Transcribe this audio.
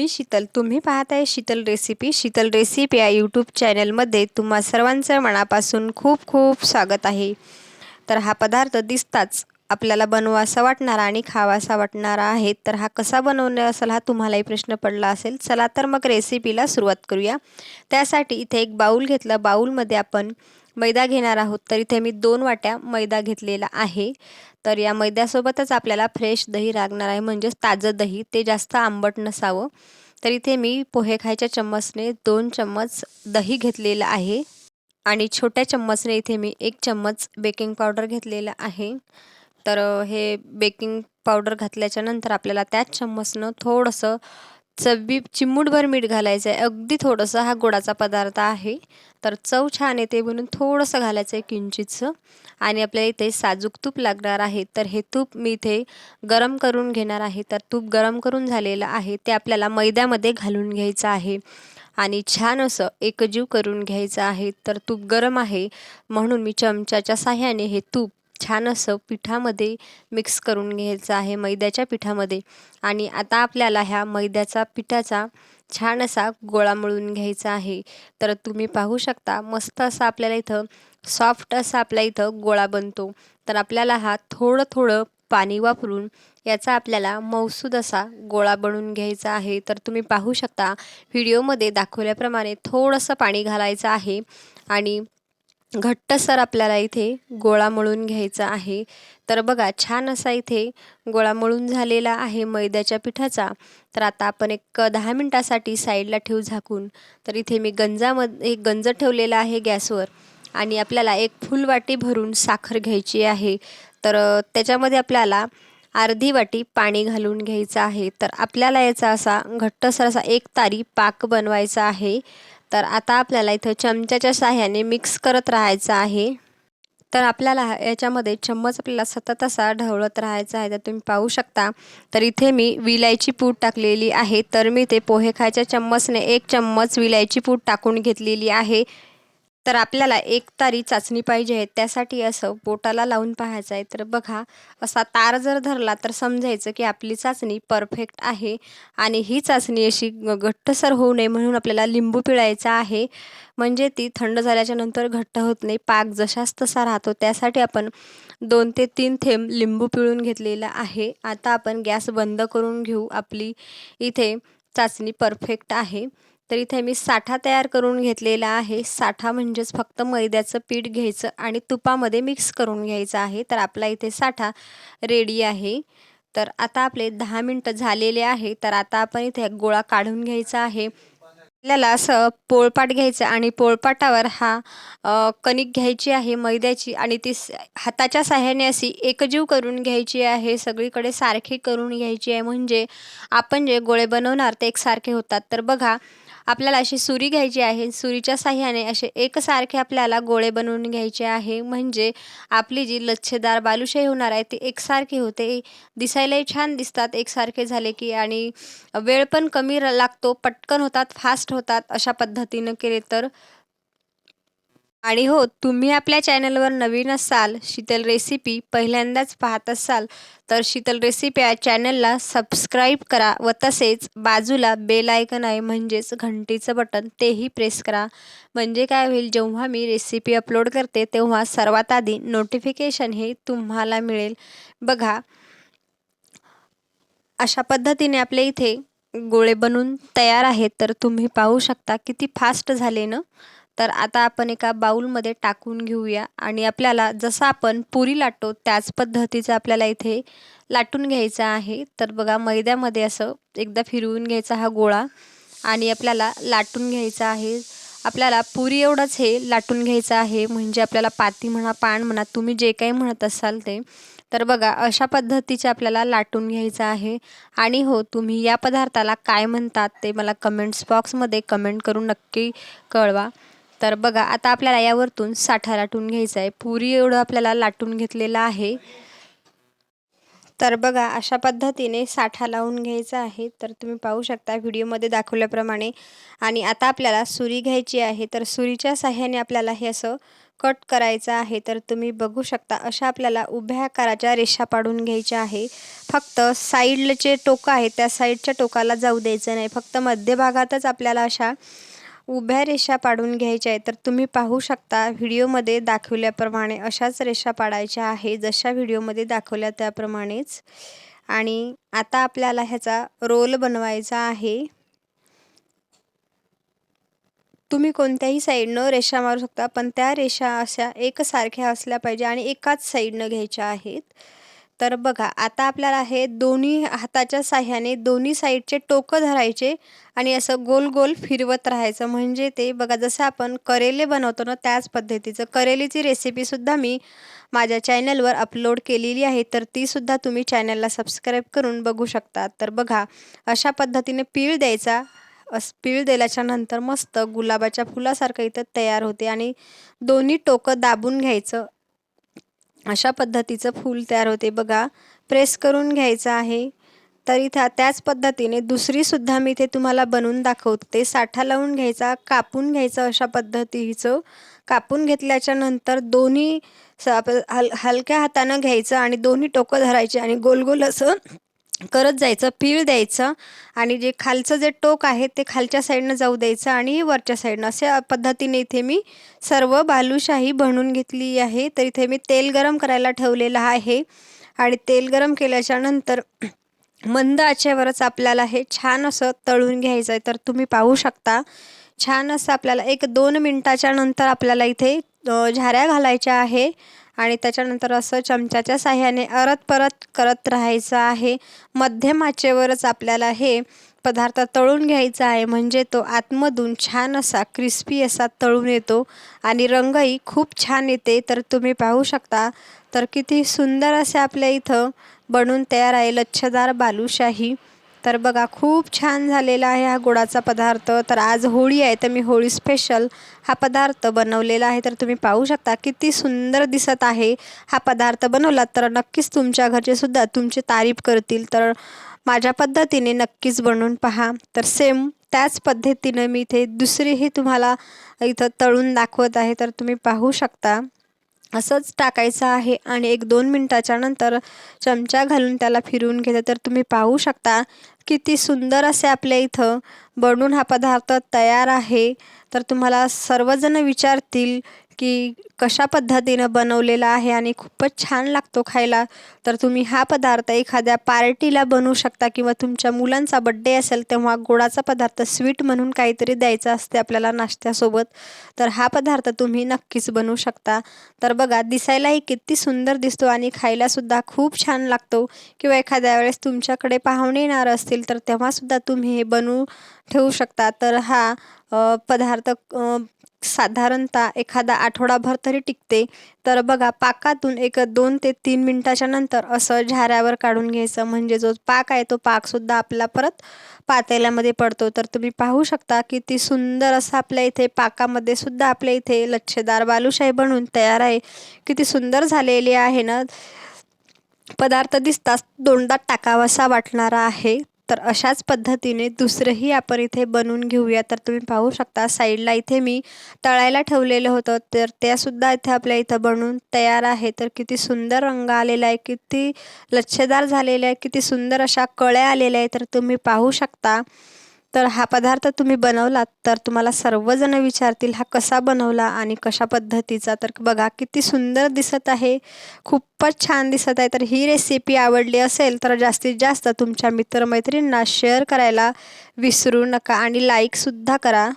मी शीतल. तुम्ही पाहत आहे शीतल रेसिपी शीतल रेसिपी या यूट्यूब चॅनलमध्ये तुम्हा सर्वांचं मनापासून खूप खूप स्वागत आहे. तर हा पदार्थ दिसताच आपल्याला बनवासा वाटणारा आणि खावासा वाटणारा आहे. तर हा कसा बनवणे असेल हा तुम्हालाही प्रश्न पडला असेल. चला तर मग रेसिपीला सुरुवात करूया. त्यासाठी इथे एक बाऊल घेतला. बाऊलमध्ये आपण मैदा घेणार आहोत. तर इथे मी दोन वाट्या मैदा घेतलेला आहे. तर या मैद्यासोबतच आपल्याला फ्रेश दही लागणार आहे. म्हणजेच ताजं दही. ते जास्त आंबट नसावं. तर इथे मी पोहे खायच्या चम्मचने दोन चम्मच दही घेतलेलं आहे. आणि छोट्या चम्मचने इथे मी एक चम्मच बेकिंग पावडर घेतलेलं आहे. तर हे बेकिंग पावडर घातल्याच्या नंतर आपल्याला त्याच चम्मचनं थोडंसं चवी चिमूटभर मीठ घालायचं आहे अगदी थोडंसं हा गोडाचा पदार्थ आहे. तर चव छान येते म्हणून थोडंसं घालायचं आहे किंचितचं आणि आपल्या इथे साजूक तूप लागणार आहे. तर हे तूप मी इथे गरम करून घेणार आहे. तर तूप गरम करून झालेलं आहे. ते आपल्याला मैद्यामध्ये घालून घ्यायचं आहे. आणि छान असं एकजीव करून घ्यायचं आहे. तर तूप गरम आहे. म्हणून मी चमच्याच्या साह्याने हे तूप छान असं पिठामध्ये मिक्स करून घ्यायचं आहे मैद्याच्या पिठामध्ये. आणि आता आपल्याला ह्या मैद्याचा पिठाचा छान असा गोळा मळून घ्यायचा आहे. तर तुम्ही पाहू शकता मस्त असा आपल्याला इथं सॉफ्ट असा आपल्या इथं गोळा बनतो. तर आपल्याला हा थोडं थोडं पाणी वापरून याचा आपल्याला मौसूद असा गोळा बनवून घ्यायचा आहे. तर तुम्ही पाहू शकता व्हिडिओमध्ये दाखवल्याप्रमाणे थोडंसं पाणी घालायचं आहे. आणि घट्टसर आपल्याला इथे गोळा मळून घ्यायचा आहे. तर बघा छान असा इथे गोळा मळून झालेला आहे मैद्याच्या पिठाचा. तर आता आपण एक दहा मिनटासाठी साईडला ठेवू झाकून. तर इथे मी गंजामध्ये गंज ठेवलेला आहे गॅसवर. आणि आपल्याला एक फुल वाटी भरून साखर घ्यायची आहे. तर त्याच्यामध्ये आपल्याला अर्धी वाटी पाणी घालून घ्यायचं आहे. तर आपल्याला याचा असा घट्टसर असा एक तारी पाक बनवायचा आहे. तर आता आपल्याला इथं चमच्याच्या साह्याने मिक्स करत राहायचं आहे. तर आपल्याला याच्यामध्ये चम्मच आपल्याला सतत असा ढवळत राहायचा आहे. तर तुम्ही पाहू शकता. तर इथे मी विलायची पूड टाकलेली आहे. तर मी ते पोहे खायच्या चम्मचने एक चम्मच विलायची पूड टाकून घेतलेली आहे. तर आपल्याला एक तारी चाचणी पाहिजे आहे. त्यासाठी असं बोटाला लावून पाहायचं आहे. तर बघा असा तार जर धरला तर समजायचं की आपली चाचणी परफेक्ट आहे आणि ही चाचणी अशी घट्टसर होऊ नये म्हणून आपल्याला लिंबू पिळायचा आहे. म्हणजे ती थंड झाल्याच्यानंतर घट्ट होत नाही. पाक जशाच तसा राहतो. त्यासाठी आपण दोन ते तीन थेंब लिंबू पिळून घेतलेला आहे. आता आपण गॅस बंद करून घेऊ. आपली इथे चाचणी परफेक्ट आहे. तर इथे मी साठा तयार करून घेतलेला आहे. साठा म्हणजेच फक्त मैद्याचं पीठ घ्यायचं आणि तुपामध्ये मिक्स करून घ्यायचं आहे. तर आपला इथे साठा रेडी आहे. तर आता आपले दहा मिनटं झालेले आहे. तर आता आपण इथे गोळा काढून घ्यायचा आहे. आपल्याला असं पोळपाट घ्यायचं आणि पोळपाटावर हा कणिक घ्यायची आहे मैद्याची आणि ती हाताच्या साह्याने अशी एकजीव करून घ्यायची आहे. सगळीकडे सारखी करून घ्यायची आहे. म्हणजे आपण जे गोळे बनवणार ते एकसारखे होतात. तर बघा आपल्याला अशी सुरी घ्यायची आहे सुरीच्या साह्याने असे एकसारखे आपल्याला गोळे बनवून घ्यायचे आहे. म्हणजे आपली जी लच्छेदार बालुशाही होणार आहे ती एकसारखी होते. दिसायलाही छान दिसतात एकसारखे झाले की. आणि वेळ पण कमी लागतो पटकन होतात फास्ट होतात अशा पद्धतीनं केले तर. आणि हो तुम्ही आपल्या चॅनलवर नवीन असाल शीतल रेसिपी पहिल्यांदाच पाहत असाल तर शीतल रेसिपी या चॅनलला सबस्क्राईब करा व तसेच बाजूला बेल आयकन आहे म्हणजेच घंटीचं बटन तेही प्रेस करा. म्हणजे काय होईल जेव्हा मी रेसिपी अपलोड करते तेव्हा सर्वात आधी नोटिफिकेशन हे तुम्हाला मिळेल. बघा अशा पद्धतीने आपल्या इथे गोळे बनून तयार आहेत तर तुम्ही पाहू शकता किती फास्ट झाले ना. तर आता आपण एका बाऊलमध्ये टाकून घेऊया. आणि आपल्याला जसं आपण पुरी लाटतो त्याच पद्धतीचं आपल्याला इथे लाटून घ्यायचं आहे. तर बघा मैद्यामध्ये असं एकदा फिरवून घ्यायचा हा गोळा आणि आपल्याला लाटून घ्यायचा आहे. आपल्याला पुरी एवढंच हे लाटून घ्यायचं आहे. म्हणजे आपल्याला पाती म्हणा पान म्हणा तुम्ही जे काही म्हणत असाल ते. तर बघा अशा पद्धतीचे आपल्याला लाटून घ्यायचं आहे. आणि हो तुम्ही या पदार्थाला काय म्हणतात ते मला कमेंट्स बॉक्समध्ये कमेंट करून नक्की कळवा. तर बघा आता आपल्याला यावरतून साठा लाटून घ्यायचा आहे पुरी एवढं आपल्याला लाटून घेतलेलं आहे. तर बघा अशा पद्धतीने साठा लावून घ्यायचा आहे. तर तुम्ही पाहू शकता व्हिडिओमध्ये दाखवल्याप्रमाणे. आणि आता आपल्याला सुरी घ्यायची आहे. तर सुरीच्या साह्याने आपल्याला हे असं कट करायचं आहे. तर तुम्ही बघू शकता अशा आपल्याला उभ्या आकाराच्या रेषा पाडून घ्यायच्या आहे. फक्त साईडचे टोकं आहे त्या साईडच्या टोकाला जाऊ द्यायचं नाही. फक्त मध्यभागातच आपल्याला अशा उभ्या रेषा पाडून घ्यायच्या आहेत तर तुम्ही पाहू शकता व्हिडिओमध्ये दाखवल्याप्रमाणे अशाच रेषा पाडायच्या आहे जशा व्हिडिओमध्ये दाखवल्या त्याप्रमाणेच. आणि आता आपल्याला ह्याचा रोल बनवायचा आहे. तुम्ही कोणत्याही साईडनं रेषा मारू शकता पण त्या रेषा अशा एकसारख्या असल्या पाहिजे आणि एकाच साईडनं घ्यायच्या आहेत. तर बघा आता आपल्याला हे दोन्ही हाताच्या साह्याने दोन्ही साईडचे टोकं धरायचे आणि असं गोल गोल फिरवत राहायचं. म्हणजे ते बघा जसं आपण करेले बनवतो ना त्याच पद्धतीचं. करेलीची रेसिपीसुद्धा मी माझ्या चॅनलवर अपलोड केलेली आहे तर तीसुद्धा तुम्ही चॅनलला सबस्क्राईब करून बघू शकता. तर बघा अशा पद्धतीने पीळ द्यायचा. असं पीळ दिल्याच्या नंतर मस्त गुलाबाच्या फुलासारखं इथं तयार होते आणि दोन्ही टोकं दाबून घ्यायचं. अशा पद्धतीचं फूल तयार होते. बघा प्रेस करून घ्यायचं आहे. तर इथं त्याच पद्धतीने दुसरीसुद्धा मी इथे तुम्हाला बनवून दाखवते. साठा लावून घ्यायचा कापून घ्यायचं अशा पद्धतीचं. कापून घेतल्याच्या नंतर दोन्ही हल हलक्या हातानं घ्यायचं आणि दोन्ही टोकं धरायचे आणि गोल गोल असं करत जायचं पीळ द्यायचं आणि जे खालचं जे टोक आहे ते खालच्या साईडनं जाऊ द्यायचं आणि वरच्या साईडनं. अशा पद्धतीने इथे मी सर्व बालूशाही बनवून घेतली आहे. तर इथे मी तेल गरम करायला ठेवलेलं आहे आणि तेल गरम केल्याच्यानंतर मंद आचेवरच आपल्याला हे छान असं तळून घ्यायचं आहे तर तुम्ही पाहू शकता छान असं आपल्याला एक दोन मिनटाच्या नंतर आपल्याला इथे झाऱ्या घालायच्या आहे आणि त्याच्यानंतर असं चमच्याच्या साह्याने अरत परत करत राहायचं आहे. मध्यम आचेवरच आपल्याला हे पदार्थ तळून घ्यायचा आहे. म्हणजे तो आतमधून छान असा क्रिस्पी असा तळून येतो आणि रंगही खूप छान येते. तर तुम्ही पाहू शकता. तर किती सुंदर असे आपल्या इथं बनून तयार आहे लच्छदार बालुशाही. तर बघा खूप छान झालेला आहे हा गोडाचा पदार्थ. तर आज होळी आहे तर मी होळी स्पेशल हा पदार्थ बनवलेला आहे. तर तुम्ही पाहू शकता किती सुंदर दिसत आहे हा पदार्थ बनवला. तर नक्कीच तुमच्या घरचेसुद्धा तुमची तारीफ करतील. तर माझ्या पद्धतीने नक्कीच बनवून पहा. तर सेम त्याच पद्धतीनं मी इथे दुसरीही तुम्हाला इथं तळून दाखवत आहे. तर तुम्ही पाहू शकता. असंच टाकायचं आहे आणि एक दोन मिनटाच्या नंतर चमचा घालून त्याला फिरवून घेतं तर तुम्ही पाहू शकता किती सुंदर असे आपल्या इथं बनून हा पदार्थ तयार आहे. तर तुम्हाला सर्वजण विचारतील की कशा पद्धतीनं बनवलेला आहे आणि खूपच छान लागतो खायला. तर तुम्ही हा पदार्थ एखाद्या पार्टीला बनवू शकता किंवा तुमच्या मुलांचा बड्डे असेल तेव्हा गोडाचा पदार्थ स्वीट म्हणून काहीतरी द्यायचा असते आपल्याला नाश्त्यासोबत. तर हा पदार्थ तुम्ही नक्कीच बनवू शकता. तर बघा दिसायलाही किती सुंदर दिसतो आणि खायलासुद्धा खूप छान लागतो. किंवा एखाद्या वेळेस तुमच्याकडे पाहुणे येणार असतील तर तेव्हासुद्धा तुम्ही हे बनवू ठेवू शकता. तर हा पदार्थ साधारणतः एखादा आठवडाभर तरी टिकते. तर बघा पाकातून एक दोन ते तीन मिनटाच्या नंतर असं झाऱ्यावर काढून घ्यायचं. म्हणजे जो पाक आहे तो पाकसुद्धा आपला परत पातेल्यामध्ये पडतो. तर तुम्ही पाहू शकता किती सुंदर असं आपल्या इथे पाकामध्ये सुद्धा आपल्या इथे लच्छेदार बालुशाही बनून तयार आहे. किती सुंदर झालेली आहे ना. पदार्थ दिसताच दोनदा टाकावासा वाटणारा आहे. तर अशाच पद्धतीने दुसरंही आपण इथे बनवून घेऊया. तर तुम्ही पाहू शकता साईडला इथे मी तळायला ठेवलेलं होतं. तर त्यासुद्धा इथे आपल्या इथं बनवून तयार आहे. तर किती सुंदर रंग आलेला आहे किती लच्छेदार झालेला आहे किती सुंदर अशा कळ्या आलेल्या आहे तर तुम्ही पाहू शकता. तर हा पदार्थ तुम्ही बनवलात तर तुम्हाला सर्वजण विचारतील हा कसा बनवला आणि कशा पद्धतीचा. तर बघा किती सुंदर दिसत आहे खूपच छान दिसत आहे. तर ही रेसिपी आवडली असेल तर जास्तीत जास्त तुमच्या मित्रमैत्रिणींना शेअर करायला विसरू नका आणि लाईकसुद्धा करा.